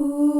Ooh.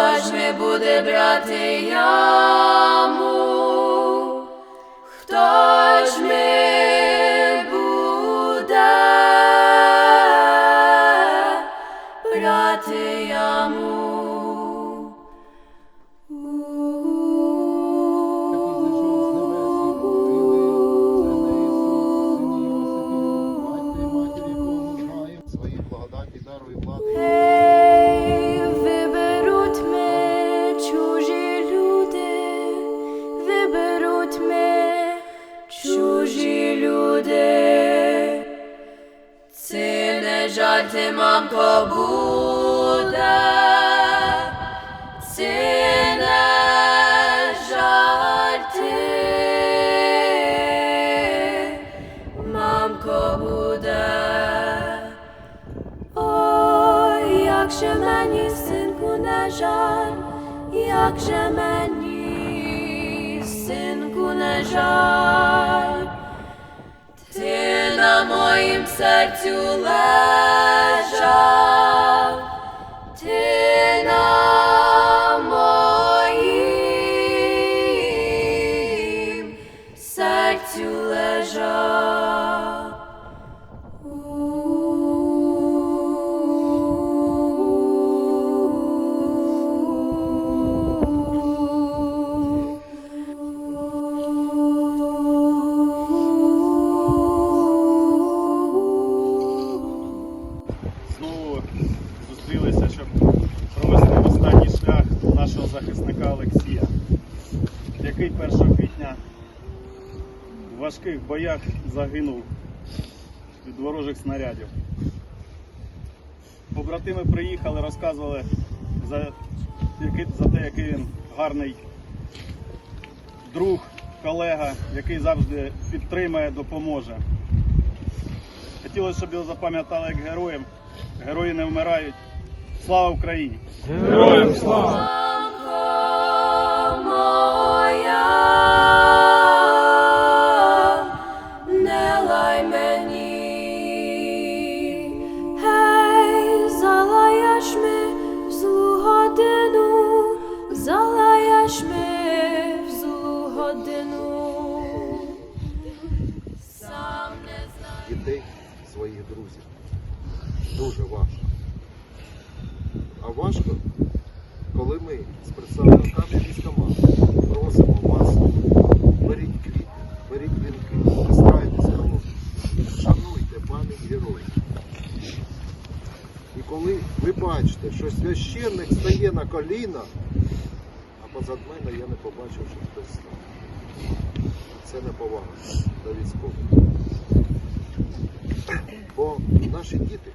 не буде брати яму? Хто ти, мамко, буде. Це не жаль, ти, мамко, буде. Ой, як же мені, синку, не жаль, як же мені, синку, не жаль, ти на моїм серцю лежав, нашого Олексія, який 1 квітня в важких боях загинув від ворожих снарядів. Побратими приїхали, розказували за, за те, який він гарний друг, колега, який завжди підтримає, допоможе. Хотілося, щоб його запам'ятали як героєм. Герої не вмирають. Слава Україні! Мамко моя, Дуже важко. А важко, коли ми з представниками військомату просимо вас, беріть квіти, беріть вінки, пристрайтеся хлопці, шануйте пам'ять героїв. І коли ви бачите, що священник стає на коліна, а позад мене я не побачив, що хтось став. Це неповага до військових. Бо наші діти,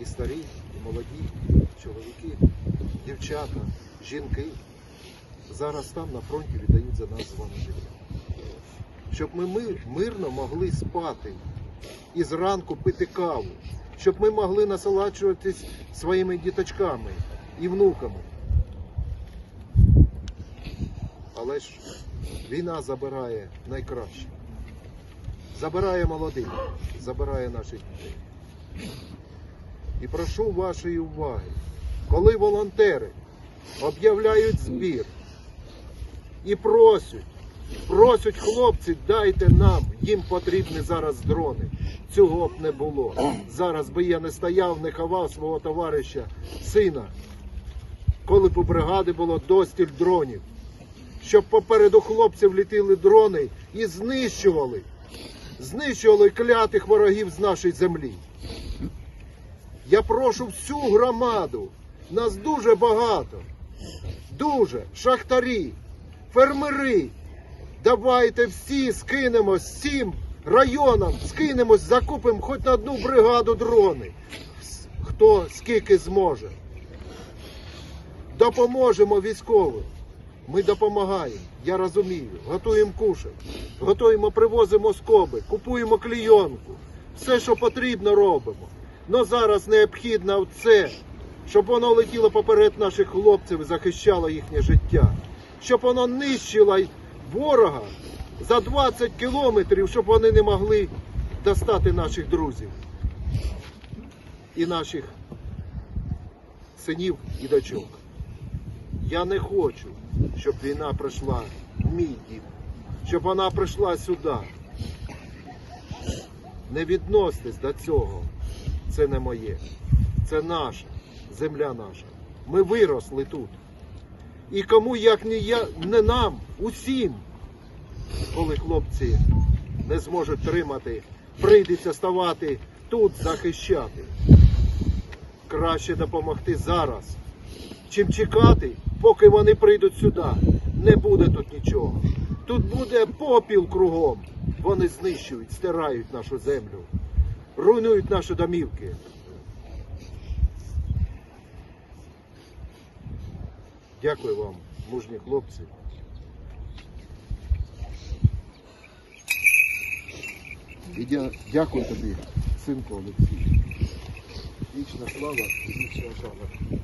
і старі, і молоді, чоловіки, дівчата, жінки зараз там на фронті віддають за нас з вами життя. Щоб ми ми- мирно могли спати і зранку пити каву, щоб ми могли насолоджуватись своїми діточками і внуками. Але ж війна забирає найкраще. Забирає молодих, забирає наших дітей. І прошу вашої уваги, коли волонтери об'являють збір і просять, просять хлопці, дайте нам, їм потрібні зараз дрони. Цього б не було. Зараз би я не стояв, не ховав свого товариша, сина, коли б у бригади було достіль дронів. Щоб попереду хлопців літили дрони і знищували, знищували клятих ворогів з нашої землі. Я прошу всю громаду, нас дуже багато, дуже, шахтарі, фермери. Давайте всі скинемось, всім районам скинемось, закупимо хоч на одну бригаду дрони. Хто скільки зможе. Допоможемо військовим. Ми допомагаємо, я розумію. Готуємо кушать, готуємо, привозимо скоби, купуємо клійонку. Все, що потрібно, робимо. Но зараз необхідно це, щоб воно летіло поперед наших хлопців і захищало їхнє життя. Щоб воно нищило ворога за 20 кілометрів, щоб вони не могли достати наших друзів і наших синів і дочок. Я не хочу, щоб війна прийшла в мій дім, щоб вона прийшла сюди. Не відносьтесь до цього. Це не моє. Це наша, земля наша. Ми виросли тут. І кому як не я, не нам, усім, коли хлопці не зможуть тримати, прийдеться ставати тут захищати. Краще допомогти зараз, чим чекати, поки вони прийдуть сюди. Не буде тут нічого. Тут буде попіл кругом. Вони знищують, стирають нашу землю, руйнують наші домівки. Дякую вам, мужні хлопці. І дя- дякую тобі, синку Олексій. Вічна слава і вічна шана.